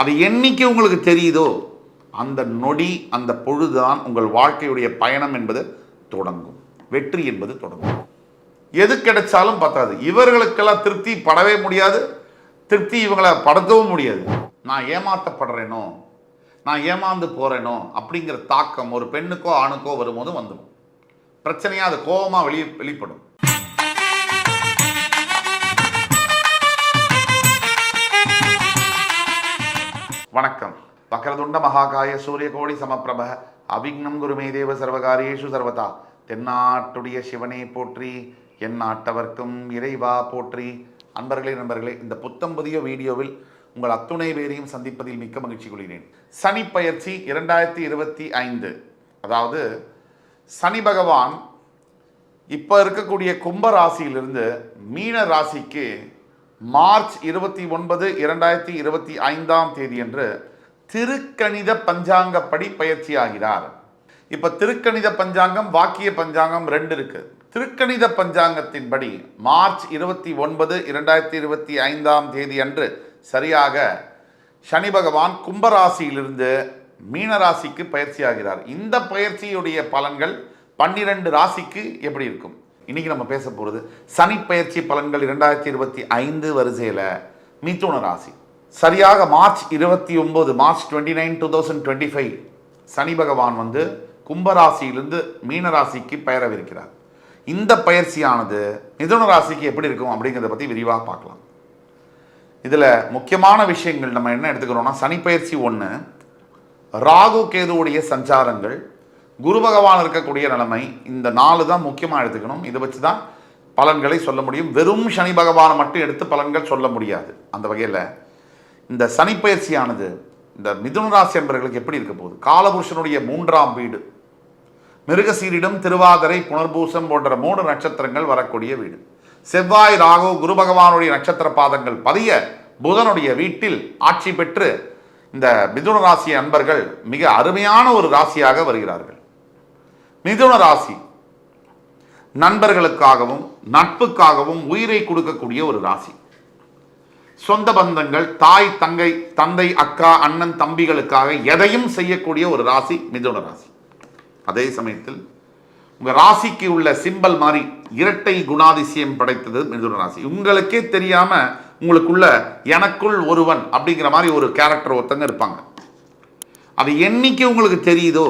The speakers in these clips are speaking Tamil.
அது என்னைக்கு உங்களுக்கு தெரியுதோ அந்த நொடி அந்த பொழுதுதான் உங்கள் வாழ்க்கையுடைய பயணம் என்பது தொடங்கும். வெற்றி என்பது தொடங்கும். எது கிடைச்சாலும் பத்தாது. இவர்களுக்கெல்லாம் திருப்தி படவே முடியாது. திருப்தி இவங்களை படுத்தவும் முடியாது. நான் ஏமாற்றப்படுறேனோ நான் ஏமாந்து போகிறேனோ அப்படிங்கிற தாக்கம் ஒரு பெண்ணுக்கோ ஆணுக்கோ வரும்போது வந்துடும். பிரச்சனையாக அது கோபமாக வெளியே வெளிப்படும். சக்கரதுண்ட மகாகாய சூரியகோடி சமப்பிரப அவிக்னம் குருமே தேவ சர்வகாரியேஷு சர்வதா தென்னாட்டுடைய சிவனே போற்றி என் நாட்டவர்க்கும் இறைவா போற்றி அன்பர்களே நண்பர்களே இந்த புத்தம் புதிய வீடியோவில் உங்கள் அத்துணை பேரையும் சந்திப்பதில் மிக்க மகிழ்ச்சி கொள்கிறேன் சனி பயிற்சி இரண்டாயிரத்தி இருபத்தி ஐந்து அதாவது சனி பகவான் இப்போ இருக்கக்கூடிய கும்ப ராசியிலிருந்து மீன ராசிக்கு மார்ச் இருபத்தி ஒன்பது இரண்டாயிரத்தி இருபத்தி ஐந்தாம் தேதி என்று திருக்கணித பஞ்சாங்கப்படி பயிற்சி ஆகிறார் இப்போ திருக்கணித பஞ்சாங்கம் வாக்கிய பஞ்சாங்கம் ரெண்டு இருக்கு. திருக்கணித பஞ்சாங்கத்தின்படி மார்ச் இருபத்தி ஒன்பது இரண்டாயிரத்தி இருபத்தி ஐந்தாம் தேதி அன்று சரியாக சனி பகவான் கும்பராசியிலிருந்து மீனராசிக்கு பயிற்சி ஆகிறார் இந்த பயிற்சியுடைய பலன்கள் பன்னிரண்டு ராசிக்கு எப்படி இருக்கும்? இன்னைக்கு நம்ம பேச போகிறது சனி பயிற்சி பலன்கள் இரண்டாயிரத்தி இருபத்தி ஐந்து வரிசையில் மிதுன ராசி. சரியாக மார்ச் இருபத்தி ஒம்பது March twenty nine two thousand twenty five Shani பகவான் வந்து கும்பராசியிலிருந்து மீனராசிக்கு பெயரவிருக்கிறார். இந்த பயிற்சியானது மிதுன ராசிக்கு எப்படி இருக்கும் அப்படிங்கிறத பற்றி விரிவாக பார்க்கலாம். இதில் முக்கியமான விஷயங்கள் நம்ம என்ன எடுத்துக்கிறோம்னா சனி பயிற்சி ஒன்று ராகு கேதுவுடைய சஞ்சாரங்கள் குரு பகவான் இருக்கக்கூடிய நிலைமை இந்த நாலு தான் முக்கியமாக எடுத்துக்கணும். இதை வச்சு தான் பலன்களை சொல்ல முடியும். வெறும் சனி பகவானை மட்டும் எடுத்து பலன்கள் சொல்ல முடியாது. அந்த வகையில் இந்த சனிப்பயிற்சியானது இந்த மிதுன ராசி என்பர்களுக்கு எப்படி இருக்க போகுது? காலபுருஷனுடைய மூன்றாம் வீடு. மிருகசீரிடம் திருவாதிரை புனர்பூசம் போன்ற மூணு நட்சத்திரங்கள் வரக்கூடிய வீடு. செவ்வாய் ராகு குரு பகவானுடைய நட்சத்திர பாதங்கள் பதிய புதனுடைய வீட்டில் ஆட்சி பெற்று இந்த மிதுன ராசி அன்பர்கள் மிக அருமையான ஒரு ராசியாக வருகிறார்கள். மிதுன ராசி நண்பர்களுக்காகவும் நட்புக்காகவும் உயிரை கொடுக்கக்கூடிய ஒரு ராசி. சொந்த பந்தங்கள் தாய் தங்கை தந்தை அக்கா அண்ணன் தம்பிகளுக்காக எதையும் செய்யக்கூடிய ஒரு ராசி மிதுன ராசி. அதே சமயத்தில் உங்கள் ராசிக்கு உள்ள சிம்பல் மாதிரி இரட்டை குணாதிசயம் படைத்தது மிதுன ராசி. உங்களுக்கே தெரியாமல் உங்களுக்குள்ள எனக்குள் ஒருவன் அப்படிங்கிற மாதிரி ஒரு கேரக்டர் ஒருத்தங்க இருப்பாங்க. அது என்னைக்கு உங்களுக்கு தெரியுதோ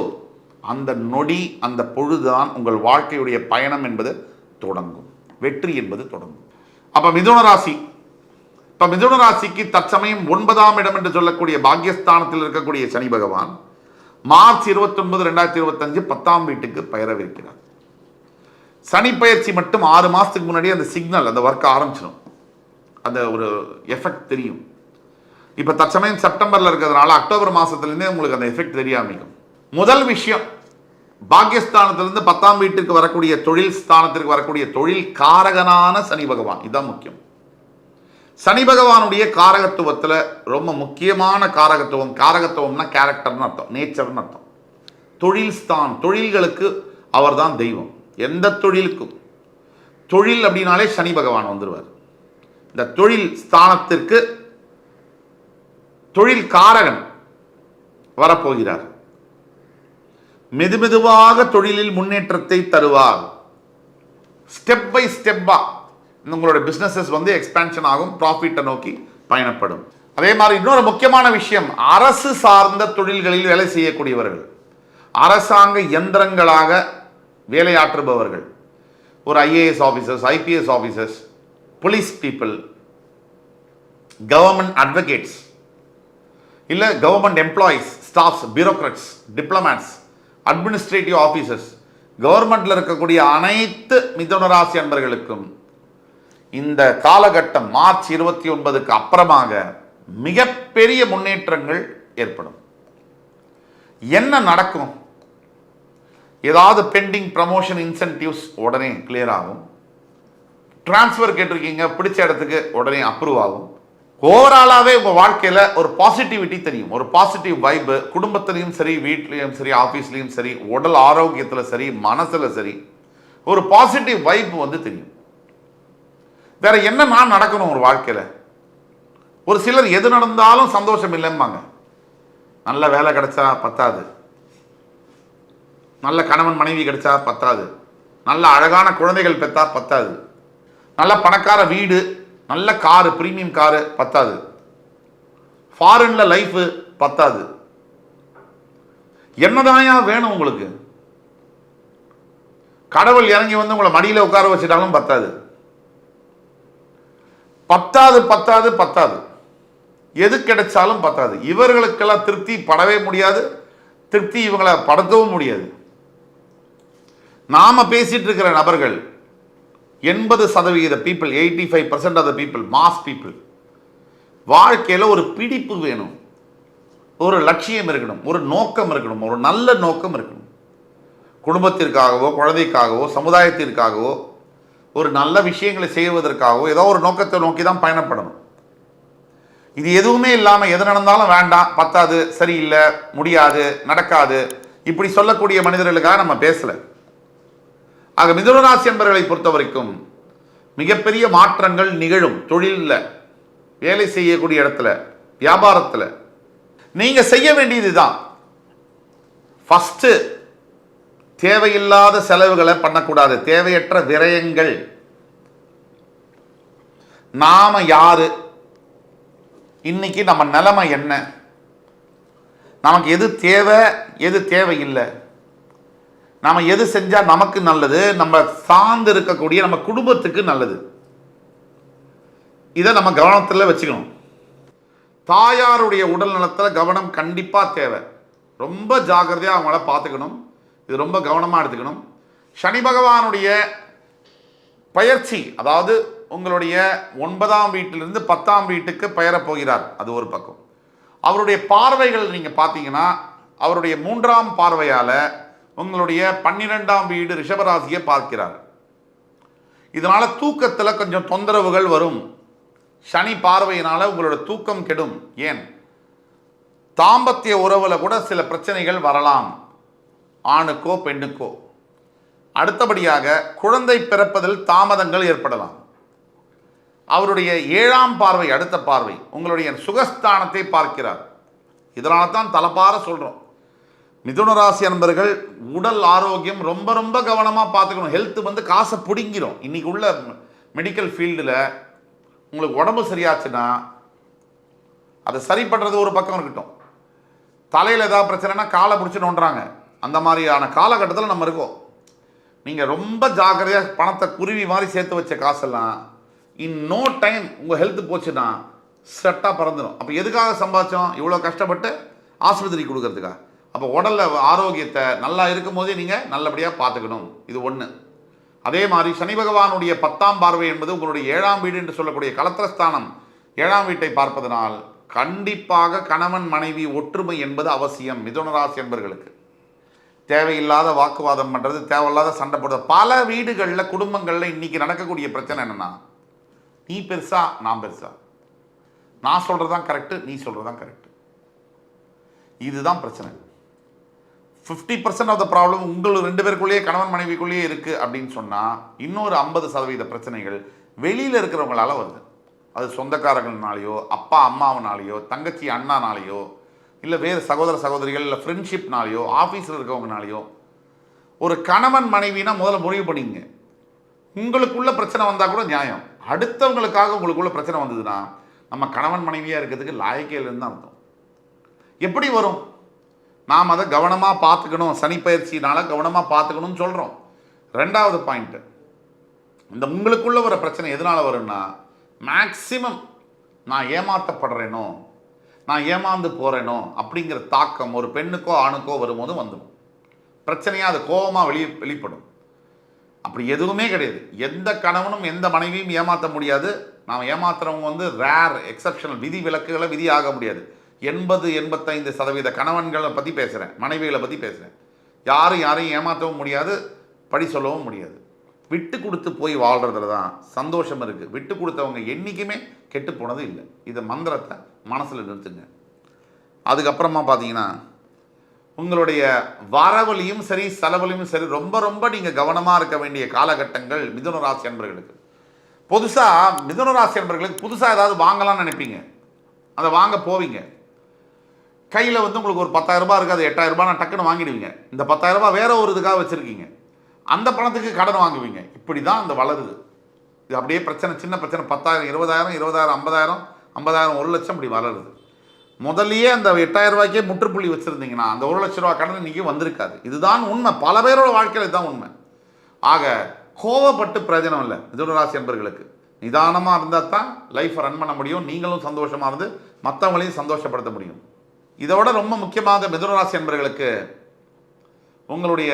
அந்த நொடி அந்த பொழுதுதான் உங்கள் வாழ்க்கையுடைய பயணம் என்பது தொடங்கும். வெற்றி என்பது தொடங்கும். அப்போ மிதுன ராசி இப்போ மிதுன ராசிக்கு தற்சமயம் ஒன்பதாம் இடம் என்று சொல்லக்கூடிய பாக்கியஸ்தானத்தில் இருக்கக்கூடிய சனி பகவான் மார்ச் இருபத்தொன்பது ரெண்டாயிரத்தி இருபத்தஞ்சு பத்தாம் வீட்டுக்கு பெயரவிருக்கிறார். சனி பயிற்சி மட்டும் ஆறு மாதத்துக்கு முன்னாடி அந்த சிக்னல் அந்த ஒர்க் ஆரம்பிச்சிடும் அந்த ஒரு எஃபெக்ட் தெரியும். இப்போ தற்சமயம் செப்டம்பரில் இருக்கிறதுனால அக்டோபர் மாதத்துலேருந்தே உங்களுக்கு அந்த எஃபெக்ட் தெரிய ஆரம்பிக்கும். முதல் விஷயம் பாகிஸ்தானத்திலிருந்து பத்தாம் வீட்டுக்கு வரக்கூடிய தொழில் ஸ்தானத்திற்கு வரக்கூடிய தொழில் காரகனான சனி பகவான். இதுதான் முக்கியம். சனி பகவானுடைய காரகத்துவத்தில் ரொம்ப முக்கியமான காரகத்துவம் காரகத்துவம்னா கேரக்டர்னு அர்த்தம் நேச்சர்னு அர்த்தம். தொழில் ஸ்தான் தொழில்களுக்கு அவர் தான் தெய்வம். எந்த தொழிலுக்கும். தொழில் அப்படின்னாலே சனி பகவான் வந்துடுவார் இந்த தொழில் ஸ்தானத்திற்கு தொழில் காரகன் வரப்போகிறார். மெதுமெதுவாக தொழிலில் முன்னேற்றத்தை தருவார். ஸ்டெப் பை ஸ்டெப்பாக உங்களோட பிஸ்னஸஸ் வந்து எக்ஸ்பேன்ஷன் ஆகும் ப்ராஃபிட்டை நோக்கி பயணப்படும். அதே மாதிரி இன்னொரு முக்கியமான விஷயம் அரசு சார்ந்த தொழில்களில் வேலை செய்யக்கூடியவர்கள். அரசாங்க இயந்திரங்களாக வேலையாற்றுபவர்கள். ஒரு IAS officers IPS officers police people government advocates இல்லை government employees staffs bureaucrats diplomats administrative officers கவர்மெண்ட்டில் இருக்கக்கூடிய அனைத்து மிதுனராசி அன்பர்களுக்கும் இந்த காலகட்டம் மார்ச் இருபத்தி ஒன்பதுக்கு அப்புறமாக மிகப்பெரிய முன்னேற்றங்கள் ஏற்படும். என்ன நடக்கும்? ஏதாவது பெண்டிங் ப்ரமோஷன் இன்சென்டிவ்ஸ் உடனே கிளியர் ஆகும். டிரான்ஸ்ஃபர் கேட்டிருக்கீங்க பிடிச்ச இடத்துக்கு உடனே அப்ரூவ் ஆகும். ஓவராலாகவே உங்கள் வாழ்க்கையில் ஒரு பாசிட்டிவிட்டி தெரியும். ஒரு பாசிட்டிவ் வைப்பு குடும்பத்துலேயும் சரி வீட்லேயும் சரி ஆஃபீஸ்லேயும் சரி உடல் ஆரோக்கியத்தில் சரி மனசில் சரி ஒரு பாசிட்டிவ் வைப் வந்து தெரியும். வேற என்ன நான் நடக்கணும் ஒரு வாழ்க்கையில்? ஒரு சிலர் எது நடந்தாலும் சந்தோஷம் இல்லைம்பாங்க. நல்ல வேலை கிடைச்சா பத்தாது. நல்ல கணவன் மனைவி கிடைச்சா பத்தாது. நல்ல அழகான குழந்தைகள் பெற்றா பத்தாது. நல்ல பணக்கார வீடு நல்ல காரு ப்ரீமியம் காரு பத்தாது. ஃபாரின்ல லைஃபு பத்தாது. என்னதாயா வேணும் உங்களுக்கு? கடவுள் இறங்கி வந்து உங்களை மடியில் உட்கார வச்சுட்டாலும் பத்தாது. பத்தாது பத்தாது பத்தாது. எது கிடைச்சாலும் பத்தாது. இவர்களுக்கெல்லாம் திருப்தி படவே முடியாது. திருப்தி இவங்களை படுத்தவும் முடியாது. நாம் பேசிகிட்டு இருக்கிற நபர்கள் எண்பது சதவிகித people eighty five percent of the people mass people வாழ்க்கையில் ஒரு பிடிப்பு வேணும். ஒரு லட்சியம் இருக்கணும். ஒரு நோக்கம் இருக்கணும். ஒரு நல்ல நோக்கம் இருக்கணும். குடும்பத்திற்காகவோ குழந்தைக்காகவோ சமுதாயத்திற்காகவோ ஒரு நல்ல விஷயங்களை செய்வதற்காகவோ ஏதோ ஒரு நோக்கத்தை நோக்கி தான் பயணப்படணும். இது எதுவுமே இல்லாமல் எது நடந்தாலும் வேண்டாம் பத்தாது சரியில்லை முடியாது நடக்காது. இப்படி சொல்லக்கூடிய மனிதர்களுக்காக நம்ம பேசலை. ஆக மிதுனராசி என்பவர்களை பொறுத்த வரைக்கும் மிகப்பெரிய மாற்றங்கள் நிகழும். தொழிலில் வேலை செய்யக்கூடிய இடத்துல வியாபாரத்தில். நீங்கள் செய்ய வேண்டியது தான் ஃபஸ்ட்டு தேவையில்லாத செலவுகளை பண்ணக்கூடாது. தேவையற்ற விரயங்கள். நாம யாரு? இன்னைக்கு நம்ம நிலைமை என்ன? நமக்கு எது தேவை எது தேவையில்லை? நாம் எது செஞ்சால் நமக்கு நல்லது? நம்ம சார்ந்து இருக்கக்கூடிய நம்ம குடும்பத்துக்கு நல்லது. இதை நம்ம கவனத்தில் வச்சுக்கணும். தாயாருடைய உடல் நலத்தில் கவனம் கண்டிப்பாக தேவை. ரொம்ப ஜாக்கிரதையாக அவங்கள பார்த்துக்கணும். இது ரொம்ப கவனமாக எடுத்துக்கணும். சனி பகவானுடைய பயிற்சி அதாவது உங்களுடைய ஒன்பதாம் வீட்டிலிருந்து பத்தாம் வீட்டுக்கு பெயரப் போகிறார். அது ஒரு பக்கம். அவருடைய பார்வைகள் நீங்கள் பார்த்தீங்கன்னா அவருடைய மூன்றாம் பார்வையால் உங்களுடைய பன்னிரெண்டாம் வீடு ரிஷபராசியை பார்க்கிறார். இதனால் தூக்கத்தில் கொஞ்சம் தொந்தரவுகள் வரும். சனி பார்வையினால் உங்களோட தூக்கம் கெடும். ஏன்? தாம்பத்திய உறவில் கூட சில பிரச்சனைகள் வரலாம். ஆணுக்கோ பெண்ணுக்கோ. அடுத்தபடியாக குழந்தை பிறப்பதில் தாமதங்கள் ஏற்படலாம். அவருடைய ஏழாம் பார்வை அடுத்த பார்வை உங்களுடைய சுகஸ்தானத்தை பார்க்கிறார். இதனால தான் தலப்பார சொல்கிறோம் மிதுன ராசி அன்பர்கள் உடல் ஆரோக்கியம் ரொம்ப ரொம்ப கவனமாக பார்த்துக்கணும். ஹெல்த் வந்து காசை பிடுங்கிரும். இன்னைக்கு உள்ள மெடிக்கல் ஃபீல்டில் உங்களுக்கு உடம்பு சரியாச்சுன்னா அதை சரி பண்ணுறது ஒரு பக்கம் இருக்கட்டும். தலையில் ஏதாவது பிரச்சனைனா காலை பிடிச்சி நோண்டுறாங்க. அந்த மாதிரியான காலகட்டத்தில் நம்ம இருக்கோம். நீங்கள் ரொம்ப ஜாக்கிரதையாக பணத்தை குருவி மாதிரி சேர்த்து வச்ச காசெல்லாம் இன் நோ டைம் உங்கள் ஹெல்த் போச்சுன்னா செட்டாக பறந்துடும் அப்போ எதுக்காக சம்பாதிச்சோம்? இவ்வளோ கஷ்டப்பட்டு ஆஸ்பத்திரி கொடுக்கறதுக்கா அப்போ உடலில் ஆரோக்கியத்தை நல்லா இருக்கும் போதே நீங்கள் நல்லபடியாக பார்த்துக்கணும். இது ஒன்று அதே மாதிரி சனி பகவானுடைய பத்தாம் பார்வை என்பது உங்களுடைய ஏழாம் வீடு என்று சொல்லக்கூடிய கலத்திரஸ்தானம். ஏழாம் வீட்டை பார்ப்பதனால் கண்டிப்பாக கணவன் மனைவி ஒற்றுமை என்பது அவசியம். மிதுனராசி என்பர்களுக்கு தேவையில்லாத வாக்குவாதம் பண்ணுறது தேவையில்லாத சண்டை போடுறது. பல வீடுகளில் குடும்பங்களில் இன்றைக்கி நடக்கக்கூடிய பிரச்சனை என்னன்னா நீ பெருசா நான் பெருசா. நான் சொல்கிறது தான் கரெக்டு நீ சொல்கிறது தான் கரெக்டு இதுதான் பிரச்சனை. Fifty percent of the problem உங்கள் ரெண்டு பேருக்குள்ளேயே கணவன் மனைவிக்குள்ளேயே இருக்குது அப்படின்னு சொன்னால் இன்னொரு ஐம்பது சதவீத பிரச்சனைகள் வெளியில் இருக்கிறவங்களால வருது. அது சொந்தக்காரங்கள்னாலேயோ அப்பா அம்மாவனாலேயோ தங்கச்சி அண்ணானாலேயோ இல்லை வேறு சகோதர சகோதரிகள் இல்லை ஃப்ரெண்ட்ஷிப்னாலேயோ ஆஃபீஸில் இருக்கவங்கனாலேயோ ஒரு கணவன் மனைவினா முதல்ல முடிவு பண்ணிங்க. உங்களுக்குள்ள பிரச்சனை வந்தால் கூட நியாயம். அடுத்தவங்களுக்காக உங்களுக்குள்ள பிரச்சனை வந்ததுன்னா நம்ம கணவன் மனைவியாக இருக்கிறதுக்கு லாயக்கே இல்லைன்னு தான் அர்த்தம். எப்படி வரும்? நாம் அதை கவனமாக பார்த்துக்கணும். சனி பயிற்சினால கவனமாக பார்த்துக்கணும்னு சொல்கிறோம் ரெண்டாவது பாயிண்ட்டு இந்த உங்களுக்குள்ள வர பிரச்சனை எதனால வரும்னா மேக்சிமம் நான் ஏமாற்றப்படுறேனோ நான் ஏமாந்து போகிறேனோ அப்படிங்கிற தாக்கம் ஒரு பெண்ணுக்கோ ஆணுக்கோ வரும்போது வந்துடும். பிரச்சனையாக அது கோபமாக வெளியே வெளிப்படும். அப்படி எதுவுமே கிடையாது. எந்த கணவனும் எந்த மனைவியும் ஏமாற்ற முடியாது. நாம் ஏமாத்துறவங்க வந்து ரேர் எக்ஸப்ஷனல் விதி விலக்குகளை விதி ஆக முடியாது. எண்பது எண்பத்தைந்து சதவீத கணவன்களை பற்றி பேசுகிறேன் மனைவிகளை பற்றி பேசுகிறேன் யாரும் யாரையும் ஏமாற்றவும் முடியாது. படி சொல்லவும் முடியாது. விட்டு கொடுத்து போய் வாழ்கிறதுல தான் சந்தோஷம் இருக்குது விட்டு கொடுத்தவங்க என்றைக்குமே கெட்டு போனது இல்லை. இது மந்திரத்தை மனசில் நிறுத்துங்க. அதுக்கப்புறமா பார்த்தீங்கன்னா உங்களுடைய வரவழியும் சரி செலவழியும் சரி ரொம்ப ரொம்ப நீங்கள் கவனமாக இருக்க வேண்டிய காலகட்டங்கள் மிதுன ராசி அன்பர்களுக்கு. புதுசாக மிதுன ராசி அன்பர்களுக்கு புதுசாக ஏதாவது வாங்கலாம்னு நினைப்பீங்க. அதை வாங்க போவீங்க. கையில் வந்து உங்களுக்கு ஒரு 10000 ரூபாய் இருக்குது அது 8000 ரூபாய் நான் டக்குன்னு வாங்கிடுவீங்க. இந்த பத்தாயிரரூபா வேற ஒரு இதுக்காக வச்சுருக்கீங்க. அந்த பணத்துக்கு கடன் வாங்குவீங்க. இப்படி தான் அந்த வளருது. இது அப்படியே பிரச்சனை சின்ன பிரச்சனை பத்தாயிரம் இருபதாயிரம் இருபதாயிரம் ஐம்பதாயிரம் ஐம்பதாயிரம் ஒரு லட்சம் இப்படி வளருது. முதல்லயே அந்த எட்டாயிரம் ரூபாய்க்கே முற்றுப்புள்ளி வச்சுருந்தீங்கன்னா அந்த ஒரு லட்ச ரூபா கடன் இன்னைக்கு வந்திருக்காது. இதுதான் உண்மை. பல பேரோட வாழ்க்கையில் இதுதான் உண்மை. ஆக கோவப்பட்டு பிரயோஜனம் இல்லை. மிதுனராசி என்பர்களுக்கு நிதானமாக இருந்தால் தான் லைஃப்பை ரன் பண்ண முடியும். நீங்களும் சந்தோஷமாக இருந்து மற்றவங்களையும் சந்தோஷப்படுத்த முடியும். இதோட ரொம்ப முக்கியமாக மிதுனராசி என்பர்களுக்கு உங்களுடைய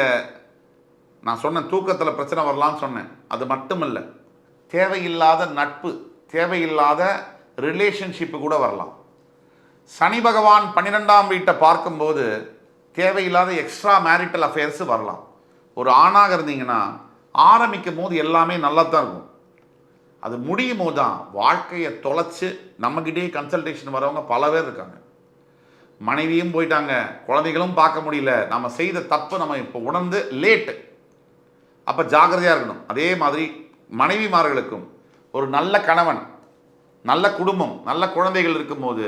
நான் சொன்னேன் தூக்கத்தில் பிரச்சனை வரலாம்னு சொன்னேன். அது மட்டும் இல்லை தேவையில்லாத நட்பு தேவையில்லாத ரிலேஷன்ஷிப்பு கூட வரலாம். சனி பகவான் பன்னிரெண்டாம் வீட்டை பார்க்கும்போது தேவையில்லாத எக்ஸ்ட்ரா மேரிட்டல் அஃபேர்ஸ் வரலாம். ஒரு ஆணாக இருந்தீங்கன்னா ஆரம்பிக்கும் போது எல்லாமே நல்லா தான் இருக்கும். அது முடியும் போது தான் வாழ்க்கையை தொலைச்சு நம்மக்கிட்டே கன்சல்டேஷன் வரவங்க பல பேர் இருக்காங்க. மனைவியும் போயிட்டாங்க குழந்தைகளும் பார்க்க முடியல. நம்ம செய்த தப்பு நம்ம இப்போ உணர்ந்து லேட்டு அப்போ ஜாக்கிரதையாக இருக்கணும். அதே மாதிரி மனைவிமார்களுக்கும் ஒரு நல்ல கணவன் நல்ல குடும்பம் நல்ல குழந்தைகள் இருக்கும்போது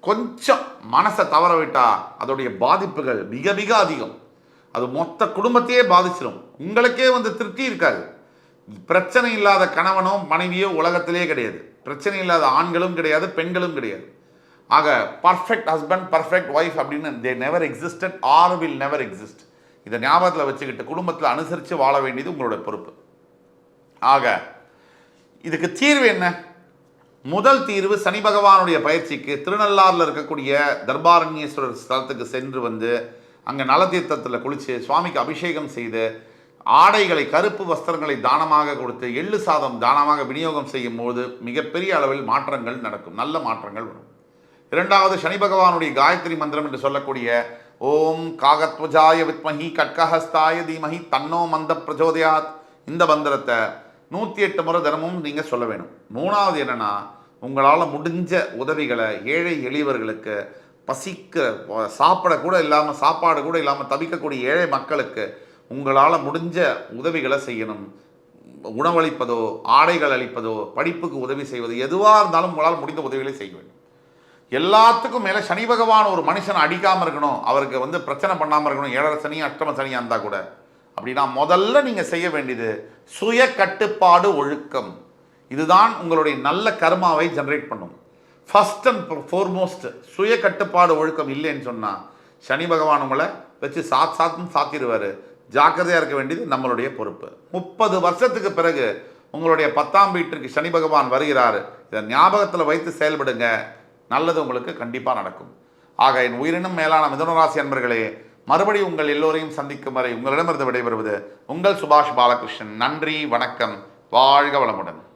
கொஞ்சம் மனசை தவற விட்டால் அதோடைய பாதிப்புகள் மிக மிக அதிகம். அது மொத்த குடும்பத்தையே பாதிச்சிடும் உங்களுக்கே வந்து திருப்தி இருக்காது. பிரச்சனை இல்லாத கணவனோ மனைவியோ உலகத்திலே கிடையாது. பிரச்சனை இல்லாத ஆண்களும் கிடையாது பெண்களும் கிடையாது. ஆக பர்ஃபெக்ட் ஹஸ்பண்ட் பர்ஃபெக்ட் ஒய்ஃப் அப்படின்னு they never existed or will never exist இதை ஞாபகத்தில் வச்சுக்கிட்டு குடும்பத்தில் அனுசரித்து வாழ வேண்டியது உங்களோட பொறுப்பு. ஆக இதுக்கு தீர்வு என்ன? முதல் தீர்வு சனி பகவானுடைய பயிற்சிக்கு திருநள்ளாறில் இருக்கக்கூடிய தர்பாரண்யேஸ்வரர் ஸ்தலத்துக்கு சென்று வந்து அங்கே நலதீர்த்தத்தில் குளித்து சுவாமிக்கு அபிஷேகம் செய்து ஆடைகளை கருப்பு வஸ்திரங்களை தானமாக கொடுத்து எள்ளு சாதம் தானமாக விநியோகம் செய்யும் போது மிகப்பெரிய அளவில் மாற்றங்கள் நடக்கும். நல்ல மாற்றங்கள் வரும். இரண்டாவது சனி பகவானுடைய காயத்ரி மந்திரம் என்று சொல்லக்கூடிய ஓம் காகத்வஜாய வித்மஹி கட்கஹஸ்தாய தீமஹி தன்னோ மந்த பிரஜோதயாத் இந்த மந்திரத்தை நூற்றி எட்டு முறை தினமும் நீங்கள் சொல்ல வேணும். மூணாவது என்னன்னா உங்களால் முடிஞ்ச உதவிகளை ஏழை எளியவர்களுக்கு பசிக்க சாப்பிடக்கூட இல்லாமல் சாப்பாடு கூட இல்லாமல் தவிக்கக்கூடிய ஏழை மக்களுக்கு உங்களால் முடிஞ்ச உதவிகளை செய்யணும். உணவளிப்பதோ ஆடைகள் அளிப்பதோ படிப்புக்கு உதவி செய்வது எதுவாக இருந்தாலும் உங்களால் முடிந்த உதவிகளை செய்ய வேண்டும். எல்லாத்துக்கும் மேலே சனி பகவான் ஒரு மனுஷனை அடிக்காமல் இருக்கணும். அவருக்கு வந்து பிரச்சனை பண்ணாமல் இருக்கணும். ஏழரை சனி அஷ்டம சனியாக இருந்தால் கூட. அப்படின்னா முதல்ல நீங்கள் செய்ய வேண்டியது சுய கட்டுப்பாடு ஒழுக்கம். இதுதான் உங்களுடைய நல்ல கர்மாவை ஜென்ரேட் பண்ணும். ஃபர்ஸ்ட் அண்ட் ஃபோர்மோஸ்ட் சுய கட்டுப்பாடு ஒழுக்கம் இல்லைன்னு சொன்னால் சனி பகவான் உங்களை வச்சு சாத் சாத்தும் சாத்திடுவார். ஜாக்கிரதையாக இருக்க வேண்டியது நம்மளுடைய பொறுப்பு. முப்பது வருஷத்துக்கு பிறகு உங்களுடைய பத்தாம் வீட்டிற்கு சனி பகவான் வருகிறார். இதை ஞாபகத்தில் வைத்து செயல்படுங்க. நல்லது உங்களுக்கு கண்டிப்பாக நடக்கும். ஆக என் உயிரினும் மேலான மிதனராசி அன்பர்களே மறுபடி உங்கள் எல்லோரையும் சந்திக்கும் வரை உங்களிடமிருந்து விடைபெறுவது உங்கள் சுபாஷ் பாலகிருஷ்ணன். நன்றி வணக்கம். வாழ்க வளமுடன்.